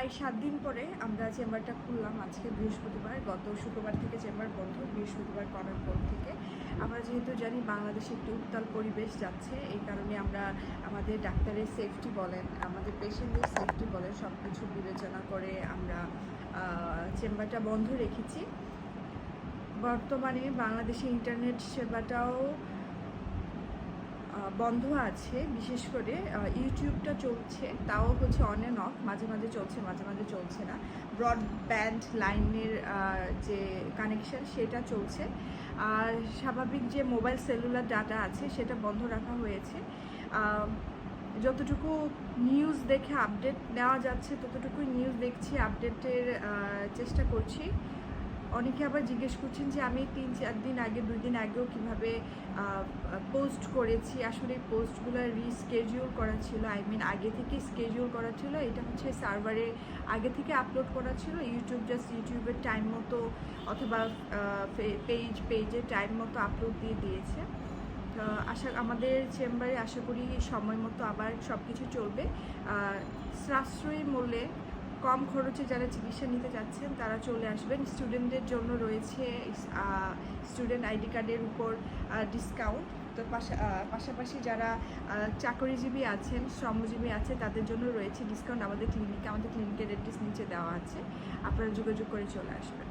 প্রায় সাত দিন পরে আমরা চেম্বারটা খুললাম আজকে বৃহস্পতিবার, গত শুক্রবার থেকে চেম্বার বন্ধ, বৃহস্পতিবার করার পর থেকে। আমরা যেহেতু জানি বাংলাদেশে একটি উত্তাল পরিবেশ যাচ্ছে, এই কারণে আমরা আমাদের ডাক্তারের সেফটি বলেন, আমাদের পেশেন্টদের সেফটি বলেন সব কিছু বিবেচনা করে আমরা চেম্বারটা বন্ধ রেখেছি। বর্তমানে বাংলাদেশে ইন্টারনেট সেবাটাও বন্ধ আছে, বিশেষ করে ইউটিউবটা চলছে, তাও হচ্ছে অন অ্যান্ড অফ মাঝে মাঝে চলছে, মাঝে মাঝে চলছে না। ব্রডব্যান্ড লাইনের যে কানেকশন সেটা চলছে। আর স্বাভাবিক যে মোবাইল সেলুলার ডাটা আছে, সেটা বন্ধ রাখা হয়েছে। যতটুকু নিউজ দেখে আপডেট নেওয়া যাচ্ছে, ততটুকুই নিউজ দেখছি আপডেটের চেষ্টা করছি। অনেকে আবার জিজ্ঞেস করছেন যে আমি তিন চার দিন আগে, দুই দিন আগেও কীভাবে পোস্ট করেছি। আসলে পোস্টগুলো রিস্কেডিউল করা ছিল। আই মিন আগে থেকে স্কেডিউল করা ছিল। এটা হচ্ছে সার্ভারে আগে থেকে আপলোড করা ছিল। ইউটিউব জাস্ট ইউটিউবের টাইম মতো অথবা পেজ পেজে টাইম মতো আপলোড দিয়ে দিয়েছে। আশা, আমাদের চেম্বারে আশা করি সময় মতো আবার সব কিছু চলবে সাশ্রয়ী মূল্যে কম খরচে যারা চিকিৎসা নিতে চাচ্ছেন তারা চলে আসবেন। স্টুডেন্টদের জন্য রয়েছে স্টুডেন্ট আইডি কার্ডের উপর ডিসকাউন্ট তো পাশা- পাশাপাশি যারা চাকরিজীবী আছেন, শ্রমজীবী আছে, তাদের জন্য রয়েছে ডিসকাউন্ট আমাদের ক্লিনিকে আমাদের ক্লিনিকের অ্যাড্রেস নিচে দেওয়া আছে। আপনারা যোগাযোগ করে চলে আসবেন।